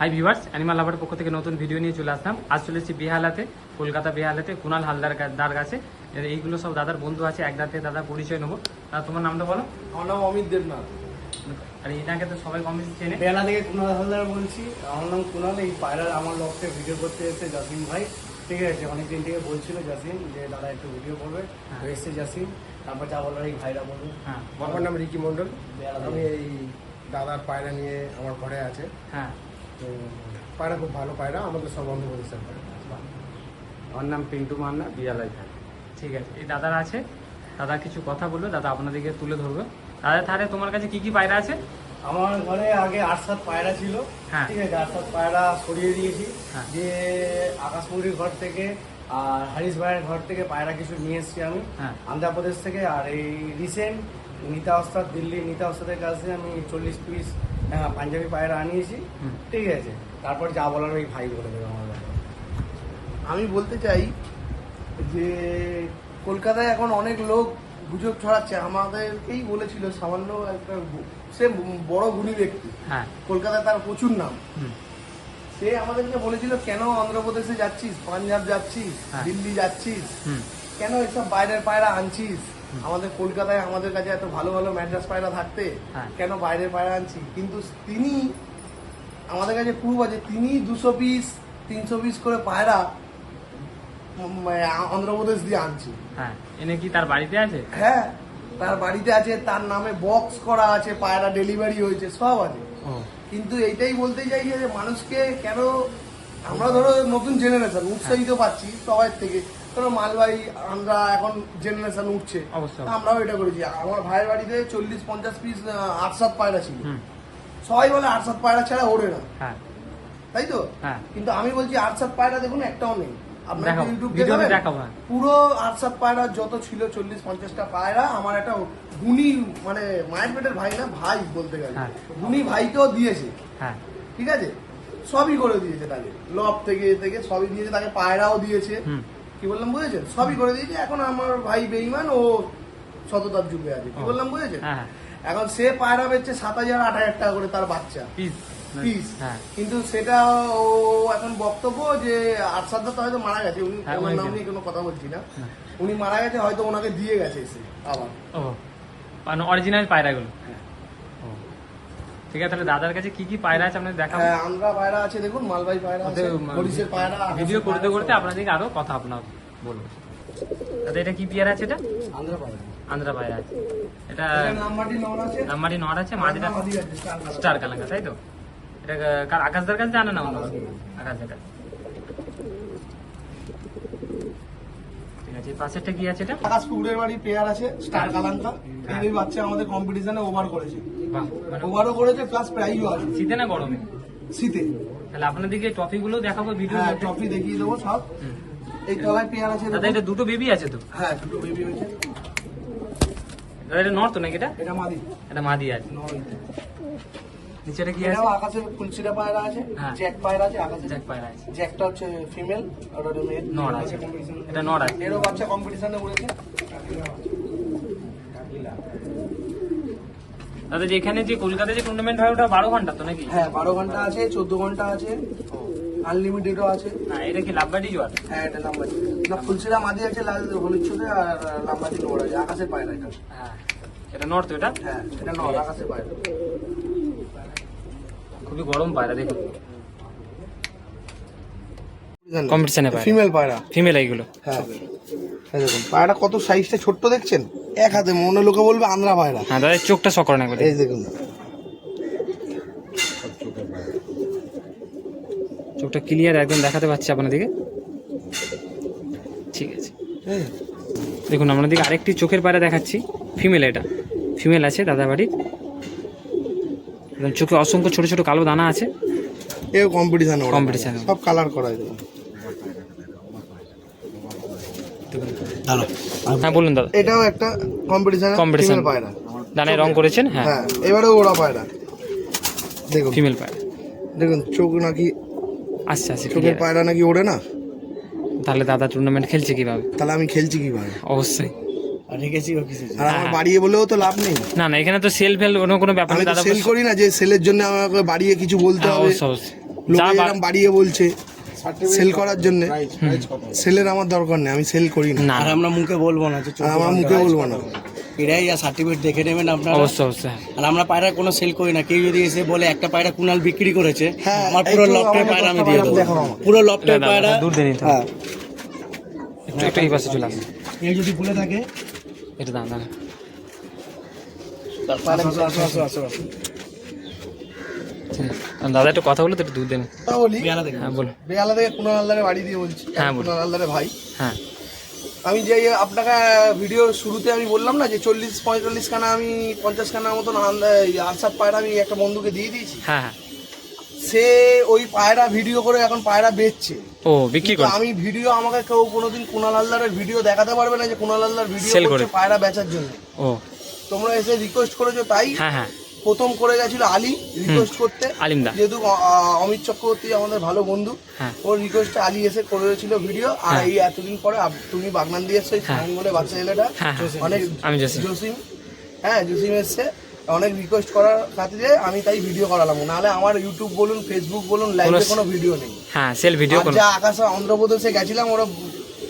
Hi viewers animal লাভার পক্ষ থেকে নতুন ভিডিও নিয়ে চলে আসলাম। আজ চলে এসেছি বেহালাতে কলকাতা বেহালাতে কুনাল হালদার কা- দার কাছে। এইগুলো সব দাদার বন্ধু আছে এক দাঁতে দাদা পরিচয় নেব। আর তোমার নামটা বলো? আমার নাম অমিত দেবনাথ। আর এটাকে তো সবাই কম বেশি চেনে। বেলা থেকে কুনাল হালদার বলছি। আমার নাম কুনাল এই পায়রার আমার লক্ষ্যে ভিডিও করতে এসে জাসিম ভাই। ঠিক আছে অনেকদিন থেকে বলছিল জাসিম যে দাদা একটু ভিডিও করবে। হ্যাঁ। তো এসছে জাসিম। তারপর যা বলার এই ভাইরা বলবে হ্যাঁ আমার নাম রিকি মন্ডল আমি এই দাদার পায়রা নিয়ে আমার ঘরে আছে। হ্যাঁ। তো পায়রা খুব ভালো পায়রা আমাদের সব বন্ধু প্রতিষ্ঠান আমার নাম পিন্টু মান্না বিয়ালাই থাকে ঠিক আছে এই দাদার আছে। দাদা কিছু কথা বলবে দাদা আপনাদেরকে তুলে ধরবে। দাদা তাহলে তোমার কাছে কি কি পায়রা আছে? আমার ঘরে আগে আট সাত পায়রা ছিল। হ্যাঁ। ঠিক আছে আট সাত পায়রা সরিয়ে দিয়েছি। হ্যাঁ। দিয়ে আকাশপুরীর ঘর থেকে আর হারিস ভাইয়ের ঘর থেকে পায়রা কিছু নিয়ে এসেছি আমি। হ্যাঁ। আন্ধ্রপ্রদেশ থেকে। আর এই রিসেন্ট নিতা ওস্তাদ দিল্লি নিতা ওস্তাদের কাছে আমি চল্লিশ পিস পাঞ্জাবি পায়রা আনিয়েছি। ঠিক আছে। তারপর যা বলার ওই ভাই বলে দেবে আমার আমি বলতে চাই যে কলকাতায় এখন অনেক লোক গুজব ছড়াচ্ছে। আমাদেরকেই বলেছিল সামান্য একটা সে বড় গুণী ব্যক্তি। হ্যাঁ। কলকাতায় তার প্রচুর নাম। সে আমাদেরকে বলেছিল কেন অন্ধ্রপ্রদেশে যাচ্ছিস? পাঞ্জাব যাচ্ছিস? হ্যাঁ। দিল্লি যাচ্ছিস? কেন এসব বাইরের পায়রা আনছিস? আমাদের কলকাতায় আমাদের কাছে এত ভালো ভালো ম্যাড্রাস পায়রা থাকতে হ্যাঁ। কেন বাইরের পায়রা আনছি? কিন্তু তিনি আমাদের কাছে প্রুফ আছে তিনি দুশো পিস তিনশো পিস করে পায়রা অন্ধ্রপ্রদেশ দিয়ে আনছি। হ্যাঁ এনে কি তার বাড়িতে আছে? হ্যাঁ তার বাড়িতে আছে তার নামে বক্স করা আছে পায়রা ডেলিভারি হয়েছে সব আছে। কিন্তু এইটাই বলতে চাই যে মানুষকে কেন আমরা ধরো নতুন জেনারেশন উৎসাহিত পাচ্ছি সবার থেকে। ধরো মালবাহী আমরা এখন জেনারেশন উঠছে? আমরাও এটা করেছি। আমার ভাইয়ের বাড়িতে চল্লিশ পঞ্চাশ পিস আট সাত পায়রা ছিল। সবাই বলে আট সাত পায়রা ছাড়া ওড়ে না। হ্যাঁ। তাই তো? হ্যাঁ। কিন্তু আমি বলছি আট সাত পায়রা দেখুন একটাও নেই। হ্যাঁ। পুরো আট সাত পায়রা যত ছিল চল্লিশ পঞ্চাশটা পায়রা আমার একটা গুণী মানে মায়ের পেটের ভাই না ভাই বলতে গেলে। গুণী ভাইকেও দিয়েছে। ঠিক আছে? সবই করে দিয়েছে তাকে। লব থেকে এ থেকে সবই দিয়েছে। তাকে পায়রাও দিয়েছে। কি বললাম বুঝেছেন সবই করে দিয়েছে এখন আমার ভাই বেইমান ও সততার যুগে আছে। কি বললাম বুঝেছেন হ্যাঁ এখন সে পায়রা বেচছে সাত হাজার আট হাজার টাকা করে তার বাচ্চা। Piece piece. হ্যাঁ। কিন্তু সেটা ও এখন বক্তব্য যে আরশাদ দা তো হয়তো মারা গেছে উনি হ্যাঁ, ওনার নাম নিয়ে কোনো কথা বলছি না। হ্যাঁ। উনি মারা গেছে হয়তো ওনাকে দিয়ে গেছে এসে আবার। ও মানে অরিজিনাল পায়রাগুলো। ঠিক আছে তাহলে দাদার কাছে কি কি পায়রা আছে আপনাদের দেখাবো? হ্যাঁ আন্ধ্রা পায়রা আছে দেখুন মালবাই পায়রা আছে ওদের, পায়রা ভিডিও করতে করতে। আপনাদেরকে আরও কথা আপনার বলব। দাদা এটা কি পেয়ার আছে এটা? আন্ধ্রা পায়রা আন্ধ্রা পায়রা আছে। এটা নাম্বারটি নন আছে। নাম্বারই নর আছে মাদিটা। স্টার কালাঙ্গা। তাই তো? এটা কার আকাশদার কাছে জানে না অন্য কারও? আকাশের কাছে ঠিক আছে পাশেরটা কি আছে এটা? আকাশ পুকুরের বাড়ি পেয়ার আছে স্টার কালাঙ্কা হ্যাঁ। এই বাচ্চা আমাদের কম্পিটিশনে ওভার করেছে। মানে ওভারও করেছে প্লাস প্রাইজও আছে। শীতে না গরমে? শীতে। তাহলে আপনাদেরকে টপিগুলো দেখাবো ভিডিও হ্যাঁ ট্রফি দেখিয়ে দেবো সব। এই তলায় পেয়ার আছে দাদা এটা দুটো বেবি আছে তো? হ্যাঁ দুটো বেবি হয়েছে। এটা নর তো নাকি এটা? এটা মাদি। এটা মাদি আছে। নিচেটা কি আছে? আকাশের কুলসিরা পায়রা আছে হ্যাঁ। জ্যাক পায়রা আছে আকাশে। জ্যাক পায়রা আছে। জ্যাকটা হচ্ছে ফিমেল আর ওটা মেল নর আছে। এটা নর আছে। এরও বাচ্চা কম্পিটিশনে উড়েছে। দাদা এখানে যে কলকাতায় যে টুর্নামেন্ট হয় ওটা বারো ঘণ্টা তো নাকি? হ্যাঁ বারো ঘণ্টা আছে চোদ্দ ঘণ্টা আছে আনলিমিটেডও আছে। না এটা কি লাভবাটি জোয়ার? হ্যাঁ এটা লাভবাটি না ফুলসিরা মাদি আছে লাল হলুদ চোখে আর লাভবাটি নোড় আছে আকাশের পায়রা এটা? হ্যাঁ এটা নর্থ এটা? হ্যাঁ এটা নর্থ আকাশের পায়রা খুবই গরম পায়রা দেখুন। কম্পিটিশনে ফিমেল পায়রা। ফিমেল এইগুলো। হ্যাঁ। দেখুন পায়রা কত সাইজটা ছোট্ট দেখছেন? এক হাতে মনে লোকে বলবে আন্দ্রা পায়রা। হ্যাঁ দাদা চোখটা এই দেখুন। চোখটা ক্লিয়ার একদম দেখাতে পাচ্ছি আপনাদেরকে। ঠিক আছে। হ্যাঁ। দেখুন আপনাদেরকে আরেকটি চোখের পায়রা দেখাচ্ছি। ফিমেল এটা। ফিমেল আছে দাদা বাড়ির। একদম চোখে অসংখ্য ছোট ছোট কালো দানা আছে। এও কম্পিটিশন এ। সব কালার করা দেখুন হ্যাঁ বলুন দাদা। এটাও একটা কম্পিটিশন। ফিমেল পায়রা। দানায় রং করেছেন? হ্যাঁ। হ্যাঁ এবারে ওরা পায়রা। দেখুন। ফিমেল পায়রা। দেখুন চোখ নাকি আচ্ছা আচ্ছা চোখের পায়রা নাকি ওড়ে না? তাহলে দাদা টুর্নামেন্ট খেলছে কীভাবে? তাহলে আমি খেলছি কীভাবে? অবশ্যই। রেখেছি ও কিছু আর আমার হ্যাঁ। বাড়িয়ে বলেও তো লাভ নেই। না না এখানে তো সেল ফেল অন্য কোনো ব্যাপার আমি তো সেল করি না যে সেলের জন্য আমাকে বাড়িয়ে কিছু বলতে হ্যাঁ, হবে। লোকে বাড়িয়ে বলছে। সেল করার জন্য। সেলের আমার দরকার নেই আমি সেল করি না। আর আমরা মুখে বলব না যে আর আমার মুখে বলব না। এটাই আর সার্টিফিকেট দেখে নেবেন আপনারা। অবশ্যই অবশ্যই। আর আমরা পায়রা কোনো সেল করি না। কেউ যদি এসে বলে একটা পায়রা কুনাল বিক্রি করেছে হ্যাঁ, আমার পুরো আমাকে পায়রা আমি দিয়ে দেবো। পুরো লফটের পায়রা দূর দিয়ে নিতে হ্যাঁ। একটু একটু এই পাশে চলে আসুন। কেউ যদি বলে থাকে। এটা দাঁড়া দাঁড়া আসো, আসো, আসো, আসো, দাদা একটু কথা বলো তো একটু দুধ দেন। তা বলি? হ্যাঁ বলো বেহালা থেকে কুনাল হালদারের বাড়ি দিয়ে বলছি। হ্যাঁ, কুনাল হালদারের ভাই। হ্যাঁ। আমি যে আপনাকে ভিডিও শুরুতে আমি বললাম না যে চল্লিশ পঁয়তাল্লিশ খানা আমি পঞ্চাশ খানার মতন আনসার পায়রা আমি একটা বন্ধুকে দিয়ে দিয়েছি। হ্যাঁ হ্যাঁ। সে ওই পায়রা ভিডিও করে এখন পায়রা বেচছে। ও বিক্রি কর। আমি ভিডিও আমাকে কেউ কোনোদিন কুনাল হালদারের ভিডিও দেখাতে পারবে না যে কুনাল হালদার ভিডিও করছে পায়রা বেচার জন্য। ও। তোমরা এসে রিকোয়েস্ট করেছ তাই? হ্যাঁ হ্যাঁ। প্রথম করে গেছিল আলী রিকোয়েস্ট করতে। আলিমদা। যেহেতু অমিত চক্রবর্তী আমাদের ভালো বন্ধু হ্যাঁ। ওর রিকোয়েস্টে আলী এসে করেছিল ভিডিও আর হ্যাঁ। এই এতদিন পরে তুমি বাগনান দিয়ে এসছো হ্যাঁ। সায়ন বলে বাচ্চা ছেলেটা। অনেক জসিম। হ্যাঁ জসিম এসছে। অনেক রিকোয়েস্ট করার খাতিরে আমি তাই ভিডিও করালাম। নাহলে আমার ইউটিউব বলুন ফেসবুক বলুন লাইভে কোনো- ভিডিও নেই। হ্যাঁ সেল ভিডিও যা আকাশ অন্ধ্রপ্রদেশে গেছিলাম ওরা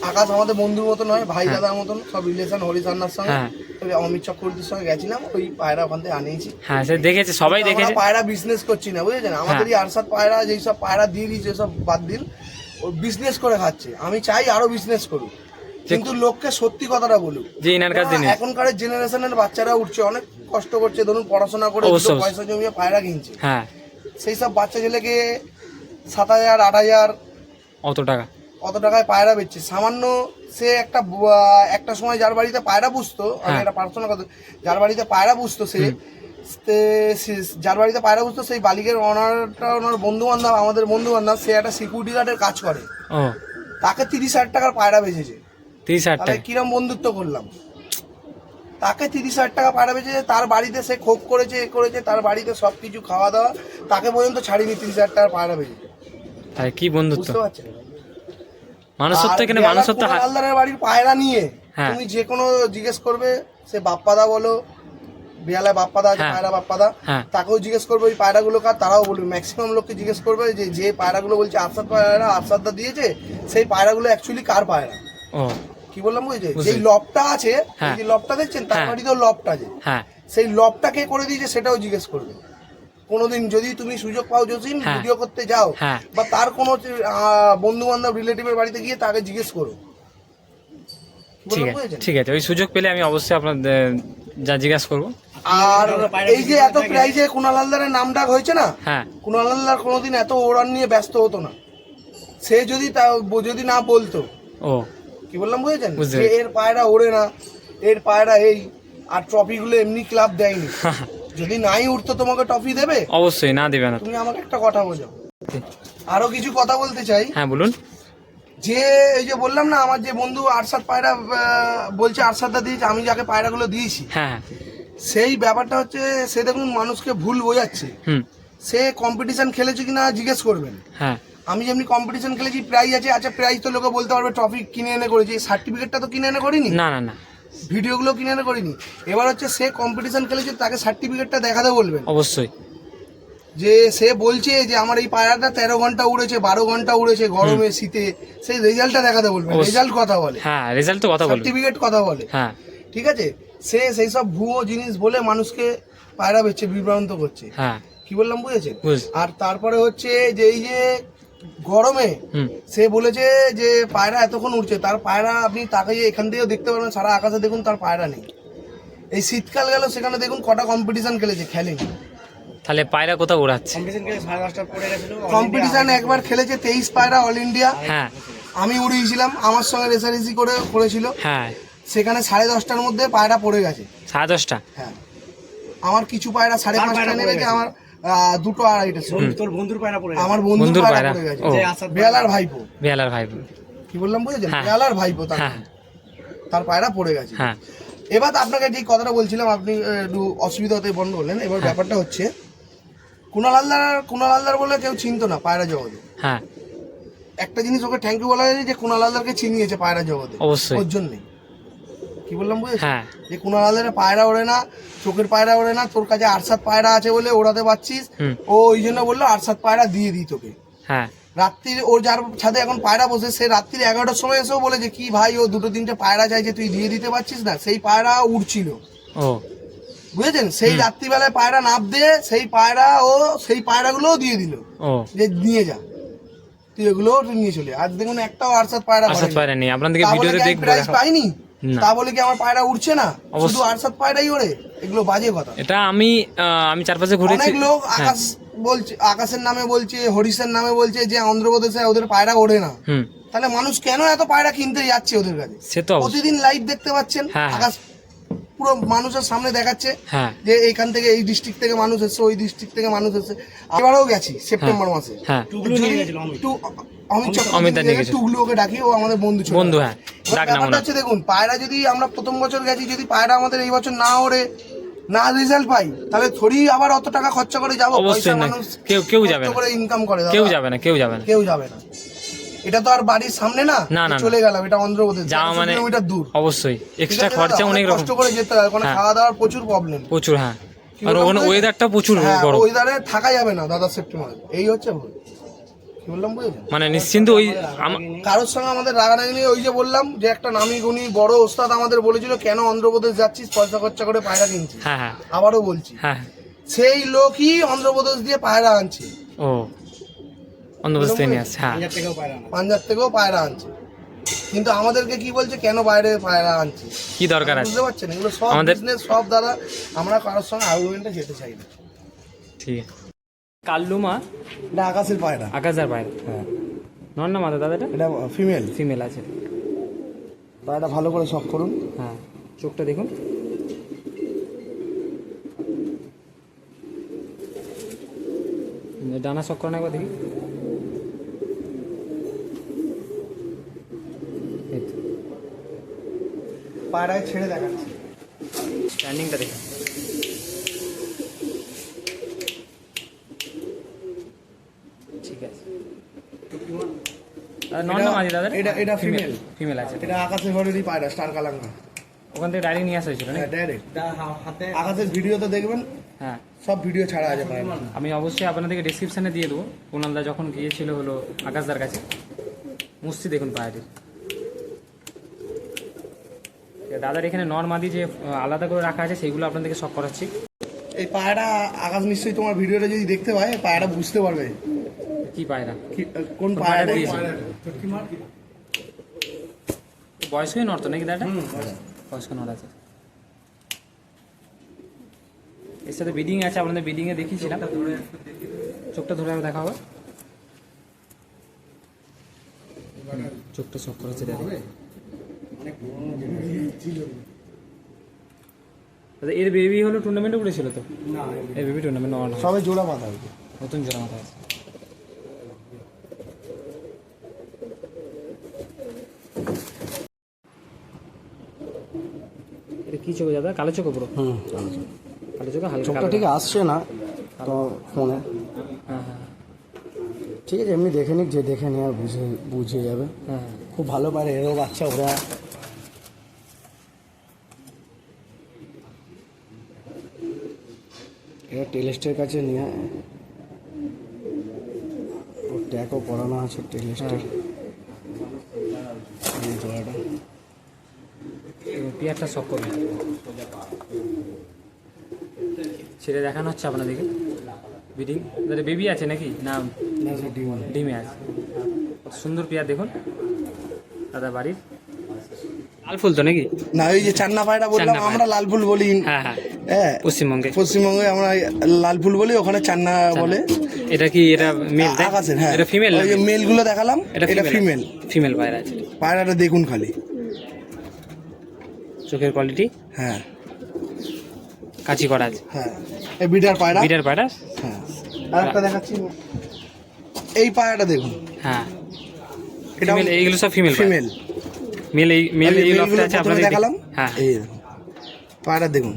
আকাশ আমাদের বন্ধুর মতন হয় ভাই দাদার মতন সব রিলেশন হরিচান্নার সঙ্গে। হ্যাঁ। ওই অমিত চক্রবর্তীর সঙ্গে গেছিলাম ওই পায়রা ওখান থেকে আনিয়েছি। হ্যাঁ সে দেখেছে সবাই দেখেছে। পায়রা বিজনেস করছি না বুঝেছেন? আমাদের হ্যাঁ। এই আরসাদ পায়রা যেই সব পায়রা দিয়ে দিয়েছে সব বাদ দিন ও বিজনেস করে খাচ্ছে। আমি চাই আরও বিজনেস করুক। কিন্তু লোককে সত্যি কথাটা বলুক। যে ইনার কাছে এখনকার জেনারেশনের বাচ্চারা উঠছে অনেক কষ্ট করছে। ধরুন পড়াশোনা করে পয়সা জমিয়ে পায়রা কিনছে। হ্যাঁ। সেই সব বাচ্চা ছেলেকে সাত হাজার আট হাজার অত টাকা। অত টাকায় পায়রা বেচছে? সামান্য সে একটা একটা সময় যার বাড়িতে পায়রা পুষতো আমি হ্যাঁ। একটা পার্সোনাল কথা যার বাড়িতে পায়রা পুষতো সে যার বাড়িতে পায়রা বুঝতো সেই বালিকের ওনারটা ওনার বন্ধু বান্ধব আমাদের বন্ধু বান্ধব সে একটা সিকিউরিটি গার্ডের কাজ করে। তাকে তিরিশ হাজার টাকার পায়রা বেচেছে। তিরিশ হাজার টাকা। কিরম বন্ধুত্ব করলাম? তাকে তিরিশ হাজার টাকা পায়রা বেচেছে তার বাড়িতে সে ক্ষোভ করেছে এ করেছে তার বাড়িতে সব কিছু খাওয়া দাওয়া তাকে পর্যন্ত ছাড়িনি তিরিশ হাজার টাকার পায়রা বেচেছে কি বন্ধুত্ব? বুঝতে পারছেন? মানুষত্ব এখানে মানুষত্ব হালদারের বাড়ির পায়রা নিয়ে হ্যাঁ। তুমি যে কোনো জিজ্ঞেস করবে সে বাপ্পাদা বলো বাপ্পাদা আছে হ্যাঁ। পায়রা বাপ্পাদা হ্যাঁ। তাকেও জিজ্ঞেস করবে ওই পায়রাগুলো কার তারাও বলবে ম্যাক্সিমাম লোককে জিজ্ঞেস করবে যে যে পায়রাগুলো বলছে আফসাদ পায়রা আফসাদদা দিয়েছে সেই পায়রাগুলো অ্যাকচুয়ালি কার পায়রা কি বললাম বুঝেছি। যেই লবটা আছে। যে লবটা দেখছেন তার। বাড়িতেও লবটা আছে সেই লবটা কে করে দিয়েছে সেটাও জিজ্ঞেস করবে কোনোদিন যদি তুমি সুযোগ পাও জসিম হ্যাঁ। ভিডিও করতে যাও হ্যাঁ। বা তার কোনো বন্ধু বান্ধব রিলেটিভের বাড়িতে গিয়ে তাকে জিজ্ঞেস করো। ঠিক আছে ঠিক আছে। ওই সুযোগ পেলে আমি অবশ্যই আপনার আহ, যা জিজ্ঞাসা করব। আর এই যে এত প্রাইজে কুণাল হালদারের নাম ডাক হয়েছে না? হ্যাঁ। কুণাল হালদার কোনোদিন এত ওড়ান নিয়ে ব্যস্ত হতো না। সে যদি তা যদি না বলতো। ও। কি বললাম বুঝেছেন? এর পায়রা ওড়ে না এর পায়রা এই আর ট্রফিগুলো এমনি ক্লাব দেয়নি। যদি নাই উঠতো তোমাকে ট্রফি দেবে? অবশ্যই না দেবে না তুমি আমাকে একটা কথা বোঝো আরও কিছু কথা বলতে চাই? হ্যাঁ বলুন। যে এই যে বললাম না আমার যে বন্ধু আরশাদ পায়রা বলছে আরশাদদা দিয়েছে আমি যাকে পায়রাগুলো দিয়েছি। হ্যাঁ হ্যাঁ। সেই ব্যাপারটা হচ্ছে সে দেখুন মানুষকে ভুল বোঝাচ্ছে। হুম। সে কম্পিটিশন খেলেছে কিনা জিজ্ঞেস করবেন। হ্যাঁ। আমি যেমনি কম্পিটিশন খেলেছি প্রাইজ আছে আচ্ছা প্রাইজ তো লোকে বলতে পারবে ট্রফি কিনে এনে করেছি। সার্টিফিকেটটা তো কিনে এনে করিনি? না না না। ভিডিওগুলো কিনে এনে করিনি। এবার হচ্ছে সে কম্পিটিশন খেলেছে তাকে সার্টিফিকেটটা দেখাতে বলবেন। অবশ্যই। যে সে বলছে যে আমার এই পায়রাটা তেরো ঘণ্টা উড়েছে বারো ঘণ্টা উড়েছে গরমে শীতে। সেই রেজাল্টটা দেখাতে বলবেন রেজাল্ট কথা বলে। হ্যাঁ রেজাল্ট তো কথা বলব। সার্টিফিকেট কথা বলে। হ্যাঁ। ঠিক আছে? সে সেই সব ভুয়ো জিনিস বলে মানুষকে পায়রা বেচছে বিভ্রান্ত করছে। হ্যাঁ। কি বললাম বুঝেছেন? আর তারপরে হচ্ছে যে এই যে গরমে সে বলেছে যে পায়রা এতক্ষণ উঠছে তার পায়রা আপনি তাকে এখান থেকেও দেখতে পারবেন সারা আকাশে দেখুন তার পায়রা নেই। এই শীতকাল গেল সেখানে দেখুন কটা কম্পিটিশন খেলেছে খেলেনি। তাহলে পায়রা কোথাও উড়াচ্ছে? কম্পিটিশন একবার খেলেছে তেইশ পায়রা অল ইন্ডিয়া হ্যাঁ। আমি উড়িয়েছিলাম আমার সঙ্গে রেসারেসি করে করেছিল। হ্যাঁ। সেখানে সাড়ে দশটার মধ্যে পায়রা পড়ে গেছে। সাড়ে দশটা? হ্যাঁ। আমার কিছু পায়রা সাড়ে পাঁচটা নেমেছে গেছে? আমার দুটো আড়াইটা ছিল। তোর বন্ধুর পায়রা পড়ে আমার বন্ধুর পায়রা পড়ে গেছে। ও। যে আসাদ বেলার ভাইপো। বেহালার ভাই কি বললাম বুঝেছেন? হ্যাঁ। বেলার ভাইপো তার। হ্যাঁ। তার পায়রা পড়ে গেছে। হ্যাঁ। এবার আপনাকে যে কথাটা বলছিলাম আপনি একটু অসুবিধা হতে বন্ধ করলেন এবার। ব্যাপারটা হচ্ছে কুণাল হালদার কুণাল হালদার বলে কেউ চিনতো না পায়রা জগতে। হ্যাঁ। একটা জিনিস ওকে থ্যাংক ইউ বলা যায় যে কুণাল হালদারকে চিনিয়েছে পায়রা জগতে। অবশ্যই। ওর জন্যই। কি বললাম বুঝেছেন হ্যাঁ। যে হালদারের পায়রা ওড়ে না চোখের পায়রা ওড়ে না তোর কাছে আরসাদ পায়রা আছে বলে ওড়াতে পারছিস ও ওই জন্য বলল আরসাদ পায়রা দিয়ে দিই তোকে। হ্যাঁ। রাত্রির ওর যার ছাদে এখন পায়রা বসে সে রাত্রির এগারোটার সময় এসেও বলে যে কি ভাই ও দুটো তিনটে পায়রা চাইছে তুই দিয়ে দিতে পারছিস না? সেই পায়রা উড়ছিল। ও। বুঝেছেন? সেই রাত্রিবেলায় পায়রা নাপ দিয়ে সেই পায়রা ও সেই পায়রাগুলোও দিয়ে দিল। যে নিয়ে যা। তুই এগুলো নিয়ে চলে আজ দেখুন একটাও আরসাদ পায়রা পায়রা নেই। আপনাদেরকে ভিডিওতে দেখব পাইনি। তা বলে কি আমার পায়রা উঠছে না? শুধু আট সাত পায়রাই ওড়ে? এগুলো বাজে কথা। এটা আমি আমি চারপাশে ঘুরেছি। অনেক লোক হ্যাঁ। আকাশ বলছে আকাশের নামে বলছে হরিশের নামে বলছে যে অন্ধ্রপ্রদেশে ওদের পায়রা ওড়ে না। তাহলে মানুষ কেন এত পায়রা কিনতে যাচ্ছে ওদের কাছে? সে তো প্রতিদিন লাইভ দেখতে পাচ্ছেন হ্যাঁ, হ্যাঁ। আকাশ পুরো মানুষের সামনে দেখাচ্ছে হ্যাঁ যে এইখান থেকে এই ডিস্ট্রিক্ট থেকে মানুষ এসছে ওই ডিস্ট্রিক্ট থেকে মানুষ এসছে এবারেও গেছি সেপ্টেম্বর মাসে হ্যাঁ টুকলু অমিত। ওকে ডাকি ও আমাদের বন্ধু হ্যাঁ। ব্যাপারটা হচ্ছে দেখুন পায়রা যদি আমরা প্রথম বছর গেছি যদি পায়রা আমাদের এই বছর না ওড়ে না রেজাল্ট পাই তাহলে থরি আবার অত টাকা খরচা করে যাব অবশ্যই না। মানুষ কেউ- কেউ যাবে না। করে ইনকাম করে। কেউ যাবে না কেউ যাবে না কেউ যাবে না এটা তো আর বাড়ির সামনে না না, না, চলে গেলাম এটা অন্ধ্রপ্রদেশ যাওয়া মানে কিলোমিটার দূর। অবশ্যই এক্সট্রা খরচা অনেক রকম। কষ্ট করে যেতে হয় ওখানে হ্যাঁ। খাওয়া দাওয়ার প্রচুর প্রবলেম প্রচুর হ্যাঁ। আর ওখানে ওয়েদারটা প্রচুর গরম। ওয়েদারে থাকা যাবে না দাদা সেপ্টেম্বরে এই হচ্ছে মানে নিশ্চিন্ত ওই কারোর সঙ্গে আমাদের রাগারাগি নিয়ে ওই যে বললাম যে একটা নামি গুণী বড় ওস্তাদ আমাদের বলেছিল কেন অন্ধ্রপ্রদেশ যাচ্ছিস? পয়সা খরচা করে পায়রা কিনছিস। হ্যাঁ হ্যাঁ। আবারও বলছি হ্যাঁ। সেই লোকই অন্ধ্রপ্রদেশ দিয়ে পায়রা আনছে। ও। অন্ধ্রপ্রদেশ থেকে নিয়ে আসছে হ্যাঁ। পাঞ্জাব থেকেও পায়রা পাঞ্জাব থেকেও পায়রা আনছে। কিন্তু আমাদেরকে কি বলছে কেন বাইরে পায়রা আনছে? কি দরকার আছে? বুঝতে পারছেন এগুলো সব আমাদের- বিজনেস সব দাদা আমরা কারোর সঙ্গে আর্গুমেন্টে যেতে চাই না। ঠিক। আছে কাল্লুমা? এটা আকাশের পায়রা। আকাশার বাইরে হ্যাঁ। নন না মাথা দাদাটা এটা ফিমেল ফিমেল আছে। পায়রাটা ভালো করে শখ করুন। হ্যাঁ। চোখটা দেখুন। ডানা শক করেন একবার দেখি এই তো, পায়রায় ছেড়ে দেখাচ্ছে। স্ট্যান্ডিংটা দেখুন। ঠিক আছে। এটা- এটা female। ফিমেল আছে। এটা ঘরেরই পায়রা স্টার কালাঙ্গা ওখান থেকে ডাইরেক্ট নিয়ে আসা হয়েছিল নাকি? ডাইরেক্ট এটা হা- হাতে আকাশের ভিডিওতে দেখবেন হ্যাঁ। সব ভিডিও ছাড়া আছে আমি অবশ্যই আপনাদেরকে ডিসক্রিপশানে দিয়ে দেবো। কুণালদা যখন গিয়েছিল হলো আকাশদার কাছে। মুস্তি দেখুন পায়ের দাদার এখানে নর্মাদি যে আলাদা করে রাখা আছে সেগুলো আপনাদেরকে সব করাচ্ছি। এই পায়রা আকাশ নিশ্চয়ই তোমার ভিডিওটা যদি দেখতে পায় পায়রা বুঝতে পারবে। কি পায়রা? কোন কোন পায়রাটা? পায়রাটা দিয়েছে? বয়স হয়ে নড়তো নাকি দাদা? বয়স্ক নড় আছে। এর সাথে বিডিং আছে আপনাদের বিডিং এ দেখিয়েছিলাম। চোখটা ধরে দেখা হবে চোখটা সব করেছে দাদা, এর বেবি হলো টুর্নামেন্টে উঠেছিল তো? না এর বেবি টুর্নামেন্ট অন সবে জোড়া মাথা হয়েছে। নতুন জোড়া মাথা আছে এটা কি চোখ দাদা? কালো চোখ পুরো? হুম কালো চোখ। হালকা চোখটা ঠিক আসছে না তো ফোনে। হ্যাঁ হ্যাঁ। ঠিক আছে এমনি দেখে নিক যে দেখে নেওয়া বুঝে বুঝে যাবে। হ্যাঁ। খুব ভালো পারে এরও বাচ্চা ওরা টেলিস্টের কাছে নিয়ে ওর ট্যাগও করানো আছে টেলিস্টের। জোড়াটা। এবং পেয়ারটা শখ করবেন ছেড়ে দেখানো হচ্ছে আপনাদেরকে। বিডিং? দাদা বেবি আছে নাকি? না ডিম আছে। সুন্দর পেয়ার দেখুন। দাদা বাড়ির। লাল ফুল তো নাকি? না ওই যে চান্না পায়রা বললাম আমরা লাল ফুল বলি। হ্যাঁ হ্যাঁ। হ্যাঁ পশ্চিমবঙ্গে। পশ্চিমবঙ্গে আমরা লাল ফুল বলি ওখানে চান্না বলে। এটা কি এটা মেল আকাশের হ্যাঁ। এটা ফিমেল ওই যে মেলগুলো দেখালাম এটা ফিমেল ফিমেল পায়রা আছে। পায়রাটা দেখুন খালি। চোখের কোয়ালিটি হ্যাঁ। কাঁচি করা আছে। হ্যাঁ। এই বিটার পায়রা। বিটার পায়রা? হ্যাঁ। আর একটা দেখাচ্ছি। এই পায়রাটা দেখুন। হ্যাঁ। এটা এইগুলো সব ফিমেল ফিমেল মেল এই মেল এই লফটে আছে আপনাদের দেখালাম। হ্যাঁ। এই পায়রা দেখুন।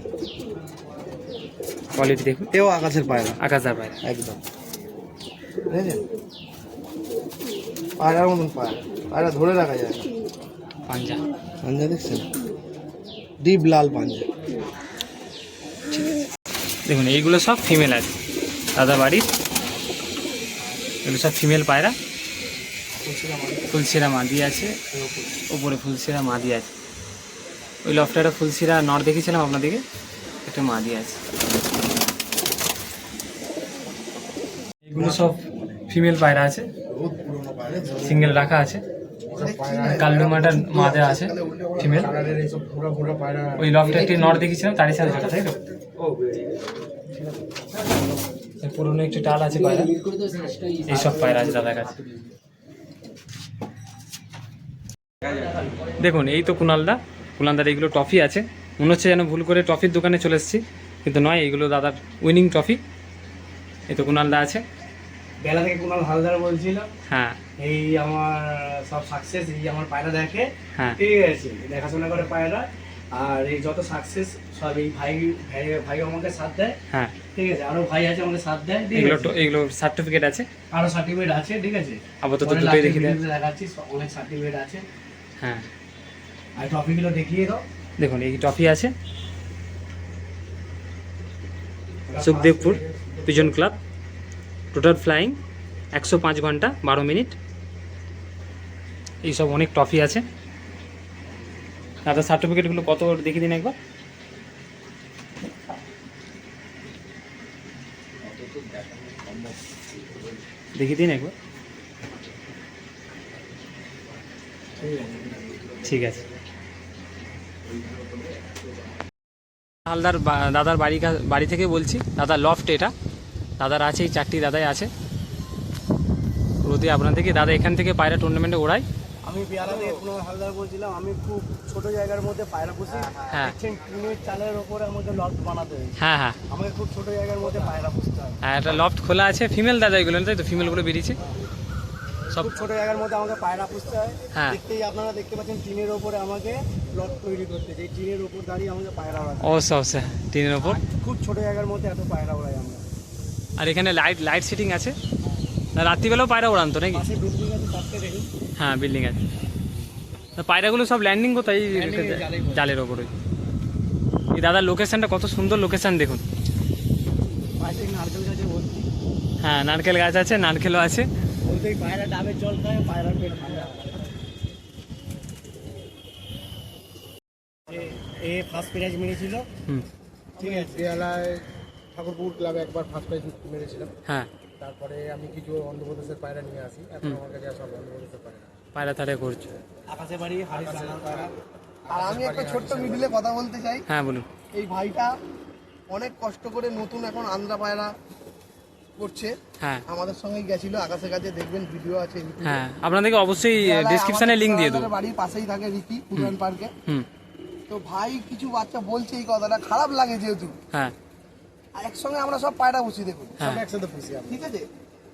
কোয়ালিটি দেখুন। এও আকাশের পায়রা। আকাশের পায়রা। একদম। বুঝেছেন পায়রার মতন পায়রা। পায়রা ধরে রাখা যায়। পাঞ্জা। পাঞ্জা দেখছেন? ডিপ লাল পাঞ্জা। দেখুন এইগুলো সব ফিমেল আছে। দাদা বাড়ির। এগুলো সব ফিমেল পায়রা। ফুলসিরা মাদি আছে। উপরে ফুলসিরা মাদি আছে। ওই লফটা একটা ফুলসিরা নর দেখেছিলাম আপনাদেরকে? একটা মাদি আছে। এগুলো সব ফিমেল পায়রা আছে। সিঙ্গেল রাখা আছে। কালডুমাটা মাদে আছে ফিমেল ওই লফটা একটি নর দেখেছিলাম, তারই সাথে জোড়া তাই তো? পুরনো একটি টাল আছে পায়রা। এইসব পায়রা আছে দাদার কাছে। দেখুন, এই তো কুনালদা কুনালদার এইগুলো টফি আছে। মনে হচ্ছে যেন ভুল করে টফির দোকানে চলে এসেছি, কিন্তু নয়, এইগুলো দাদার উইনিং ট্রফি। এই তো কুনালদা আছে। বেলা থেকে কুনাল হালদার বলছিল হ্যাঁ। এই আমার সব সাকসেস এই আমার পায়রা দেখে হ্যাঁ। ঠিক আছে দেখাশোনা করে পায়রা। আর এই যত সাকসেস সব এই ভাই ভাই ভাই আমাকে সাথ দেয় হ্যাঁ। ঠিক আছে আরও ভাই আছে আমাকে সাথ দেয় এগুলো এগুলো সার্টিফিকেট আছে? আরও সার্টিফিকেট আছে ঠিক আছে। আপাতত দুটোই দেখি দেখাচ্ছি অনেক সার্টিফিকেট আছে। হ্যাঁ। আর টপিকগুলো দেখিয়ে দাও। দেখুন এই ট্রফি আছে। Sukhdevpur pigeon club total flying একশো পাঁচ ঘণ্টা, বারো মিনিট। এইসব অনেক ট্রফি আছে। দাদা সার্টিফিকেটগুলো কত দেখিয়ে দিন একবার। দেখিয়ে দিন একবার। ঠিক আছে। হালদার দাদার বাড়ি বাড়ি থেকে বলছি দাদার লফট এটা। দাদার আছে এই চারটি দাদাই আছে। প্রতি আপনাদেরকে দাদা এখান থেকে পায়রা টুর্নামেন্টে ওড়াই আমি পেয়ারা থেকে কুণাল হালদার বলছিলাম আমি খুব ছোট জায়গার মধ্যে পায়রা পুষি। হ্যাঁ। দেখছেন টিনের চালের ওপরে আমাকে লট বানাতে হয়েছে। হ্যাঁ হ্যাঁ। আমাকে খুব ছোট জায়গার মধ্যে পায়রা পুষতে হয়। হ্যাঁ একটা লফট খোলা আছে ফিমেল দাদা এগুলো তাই তো? ফিমেলগুলো বেরিয়েছে। সব ছোট জায়গার মধ্যে আমাকে পায়রা পুষতে হয়। হ্যাঁ। দেখতেই আপনারা দেখতে পাচ্ছেন টিনের ওপরে আমাকে লট তৈরি করতে এই টিনের ওপর দাঁড়িয়ে আমাকে পায়রা ওড়াতে হয়। অবশ্যই অবশ্যই। টিনের ওপর। খুব ছোট জায়গার মধ্যে এত পায়রা ওড়াই আমরা। আর এখানে লাইট লাইট সেটিং আছে। রাত্রিবেলাও পায়রা ওড়ান তো নাকি হ্যাঁ বিল্ডিং আছে। পায়রাগুলো সব ল্যান্ডিং কোথায়? জালের ওপরে এই দাদার লোকেশানটা কত সুন্দর লোকেশান দেখুন। হ্যাঁ নারকেল গাছ আছে নারকেলও আছে। এ- ফার্স্ট প্রাইজ মেরেছিল হুম। ঠিক আছে। ঠাকুরপুর ক্লাবে একবার ফার্স্ট প্রাইজ মেরেছিলাম। হ্যাঁ। তারপরে আমি কিছু অন্ধ্রপ্রদেশের পায়রা নিয়ে আসি। এখন আমার কাছে সব অন্ধ্রপ্রদেশের পায়রা। পায়রা তারে করছে আকাশে বাড়ি আর আমি একটা ছোট্ট মিডিলে কথা বলতে চাই। হ্যাঁ বলুন। এই ভাইটা অনেক কষ্ট করে নতুন এখন আন্দ্রা পায়রা করছে। হ্যাঁ। আমাদের সঙ্গে গেছিল আকাশের কাছে দেখবেন ভিডিও আছে হ্যাঁ আপনাদেরকে অবশ্যই ডিসক্রিপশনে লিঙ্ক দিয়ে দেবো। বাড়ির পাশেই থাকে রিকি পুরান পার্কে হুম। তো ভাই কিছু বাচ্চা বলছে এই কথাটা খারাপ লাগে যেহেতু। হ্যাঁ। আর একসঙ্গে আমরা সব পায়রা বসি দেখুন। হ্যাঁ। সব একসাথে ঠিক আছে?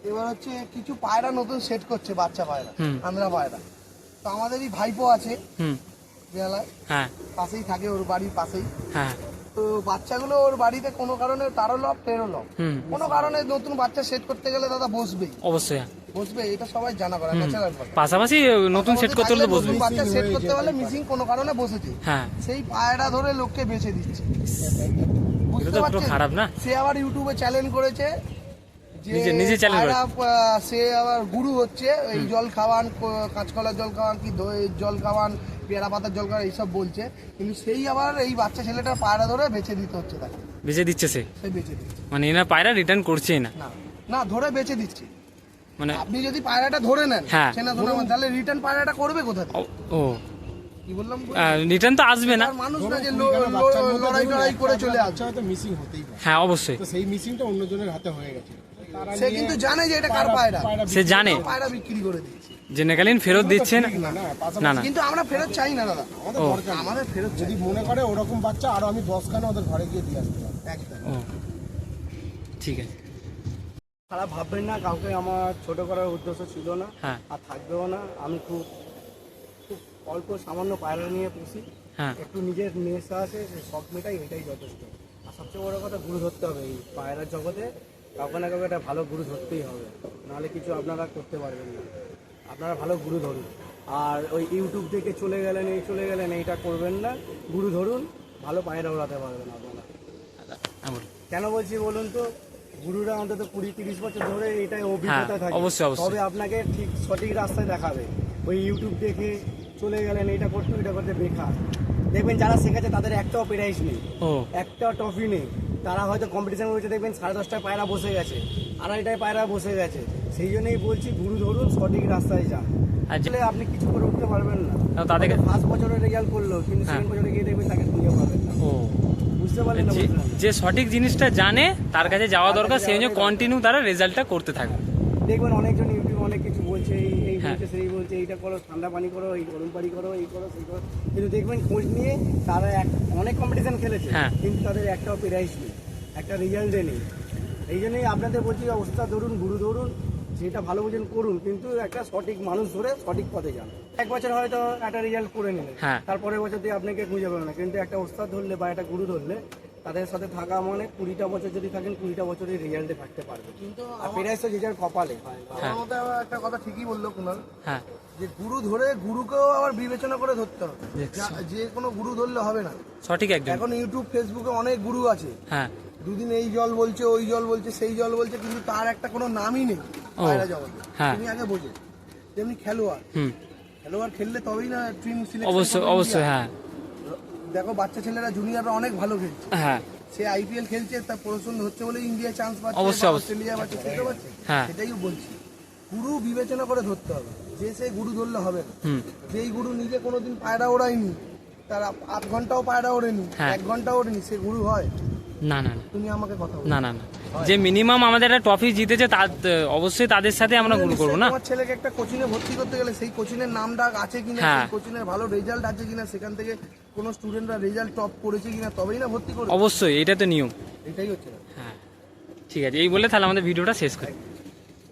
এবার হচ্ছে কিছু পায়রা নতুন সেট করছে বাচ্চা পায়রা হুম। আন্দ্রা পায়রা। তো আমাদের এই ভাইপো আছে। বেলায়। হ্যাঁ। পাশেই থাকে ওর বাড়ির পাশেই। হ্যাঁ। তো বাচ্চাগুলো ওর বাড়িতে কোনো কারণে তারও লব টেরো লব। কোনো কারণে নতুন বাচ্চা সেট করতে গেলে দাদা বসবেই। অবশ্যই। বসবে এটা সবাই জানা করা ন্যাচারাল পাশাপাশি নতুন সেট করতে হলে বসবে। বাচ্চা সেট করতে হলে মিসিং কোনো কারণে বসেছে। হ্যাঁ। সেই পায়রা ধরে লোককে বেঁচে দিচ্ছে। বুঝতে পারছেন? খারাপ না? সে আবার ইউটিউবে চ্যালেঞ্জ করেছে যে নিজে- challenge সে আবার গুরু হচ্ছে এই জল খাওয়ান কাঁচকলার জল খাওয়ান কি দইয়ের জল খাওয়ান পেয়ারা পাতার জল খাওয়ান এইসব বলছে। কিন্তু সেই আবার এই বাচ্চা ছেলেটার পায়রা ধরে বেঁচে দিতে হচ্ছে তাকে। বেঁচে দিচ্ছে সে? সে বেঁচে দিচ্ছে। মানে এনার পায়রা রিটার্ন করছেই না? না। ধরে বেঁচে দিচ্ছে। মানে আপনি যদি পায়রাটা ধরে নেন হ্যাঁ। তাহলে রিটার্ন পায়রাটা করবে কোথা থেকে? ও- রিটার্ন তো আসবে না। আর মানুষ না যে লড়াই একটা করে চলে বাচ্চা হয়তো মিসিং হতেই পারে। হ্যাঁ অবশ্যই। তো সেই মিসিংটা অন্যজনের হাতে হয়ে গেছে। সে কিন্তু জানে যে এটা কার পায়রা- সে জানে। পায়রা বিক্রি করে দিচ্ছে। জেনেকালীন ফেরত দিচ্ছে না না কিন্তু আমরা ফেরত চাই না দাদা। আমাদের ফেরত যদি মনে করে ওরকম বাচ্চা আরও আমি দশখানা ওদের ঘরে গিয়ে দিয়ে আসতে ঠিক আছে। খারাপ ভাববেন না কাউকে আমার ছোট করার উদ্দেশ্য ছিল না। হ্যাঁ। আর থাকবেও না। আমি খুব অল্প সামান্য পায়রা নিয়ে পুষি। হ্যাঁ। একটু নিজের নেশা আছে সে শখ মেটাই এটাই যথেষ্ট। আর সবচেয়ে বড় কথা গুরু ধরতে হবে এই পায়রার জগতে। কাউকে না কাউকে একটা ভালো গুরু ধরতেই হবে। নাহলে কিছু আপনারা করতে পারবেন না। আপনারা ভালো গুরু ধরুন। আর ওই ইউটিউব থেকে চলে গেলেন এই চলে গেলেন এইটা করবেন না। গুরু ধরুন ভালো পায়রা ওড়াতে পারবেন আপনারা। হ্যাঁ কেন বলছি বলুন তো? গুরুরা অন্তত কুড়ি তিরিশ বছর ধরে এটাই অভিজ্ঞতা হ্যাঁ, থাকে। অবশ্যই, অবশ্যই। তবে আপনাকে ঠিক সঠিক রাস্তায় দেখাবে। ওই ইউটিউব দেখে চলে গেলেন এটা করতে এটা করতে বেকার। দেখবেন যারা শেখাচ্ছে তাদের একটাও প্রাইজ নেই। ও। একটা ট্রফি নেই। তারা হয়তো কম্পিটিশন করেছে দেখবেন সাড়ে দশটায় পায়রা বসে গেছে আড়াইটায় পায়রা বসে গেছে। সেই জন্যই বলছি গুরু ধরুন সঠিক রাস্তায় যান। আসলে আপনি কিছু করে উঠতে পারবেন না। তাদেরকে ফার্স্ট বছরে রেজাল্ট করল কিন্তু হ্যাঁ। সেকেন্ড বছরে গিয়ে দেখবেন তাকে খুঁজে পাবেন না। বুঝতে পারলেন? যে সঠিক জিনিসটা জানে তার কাছে যাওয়া দরকার সেই জন্য কন্টিনিউ তারা রেজাল্টটা করতে থাকবে। দেখবেন অনেকজন ইউটিউবে অনেক কিছু বলছে এই এই হ্যাঁ। বলছে সেই বলছে এইটা করো ঠান্ডা পানি করো এই গরম পানি করো এই করো সেই করো কিন্তু দেখবেন খোঁজ নিয়ে তারা এক অনেক কম্পিটিশন খেলেছে হ্যাঁ। কিন্তু তাদের একটাও প্রাইজ নেই একটা রেজাল্টে নেই এই জন্যই আপনাদের বলছি অবস্থা ধরুন গুরু ধরুন যেটা ভালো বোঝেন করুন কিন্তু একটা সঠিক মানুষ ধরে সঠিক পথে যান এক বছর হয়তো একটা রেজাল্ট করে নিলেন হ্যাঁ। তারপরের বছর দিয়ে আপনাকে খুঁজে পাবেন না কিন্তু একটা ওস্তাদ ধরলে বা একটা গুরু ধরলে তাদের সাথে থাকা মানে কুড়িটা বছর যদি থাকেন কুড়িটা বছরের রেজাল্টে থাকতে পারবে। কিন্তু তো যে যার কপালে। আমার মতে আবার একটা কথা ঠিকই বলল কুনাল। হ্যাঁ। যে গুরু ধরে গুরুকেও আবার বিবেচনা করে ধরতে হবে। যা- যে কোনো গুরু ধরলে হবে না। সঠিক একজন। এখন ইউটিউব ফেসবুকে অনেক গুরু আছে। হ্যাঁ। দুদিন এই জল বলছে ওই জল বলছে সেই জল বলছে কিন্তু তার একটা কোনো নামই নেই। পায়রা জগতে। হ্যাঁ। তুমি আগে বোঝে। তেমনি খেলোয়াড়। হুম। খেলোয়াড় খেললে তবেই না টিম সিলেকশন অবশ্যই অবশ্যই হ্যাঁ। দেখো বাচ্চা ছেলেরা জুনিয়ররা অনেক ভালো খেলছে। হ্যাঁ। সে আইপিএল খেলছে তার পড়াশোনা হচ্ছে বলে ইন্ডিয়া চান্স পাচ্ছে অবশ্যই, অস্ট্রেলিয়া পাচ্ছে খেলতে পাচ্ছে। হ্যাঁ। সেটাই বলছি। গুরু বিবেচনা করে ধরতে হবে। যে সে গুরু ধরলে হবে না। যেই গুরু নিজে কোনোদিন পায়রা ওড়ায়নি তার আধ ঘন্টাও পায়রা ওড়েনি হ্যাঁ। এক ঘন্টাও ওড়েনি সে গুরু হয়। না না না। তুমি আমাকে কথা না না না। যে মিনিমাম আমাদের একটা ট্রফি জিতেছে তার অবশ্যই তাদের সাথে আমরা গ্রুপ করব না? তোমার ছেলেকে একটা কোচিংয়ে ভর্তি করতে গেলে সেই কোচিংয়ের নাম ডাক আছে কিনা হ্যাঁ। সেই কোচিংয়ের ভালো রেজাল্ট আছে কিনা সেখান থেকে কোনো স্টুডেন্টরা রেজাল্ট টপ করেছে কিনা তবেই না ভর্তি করবে? অবশ্যই এটা তো নিয়ম। এটাই হচ্ছে হ্যাঁ। ঠিক আছে এই বলে তাহলে আমাদের ভিডিওটা শেষ করি।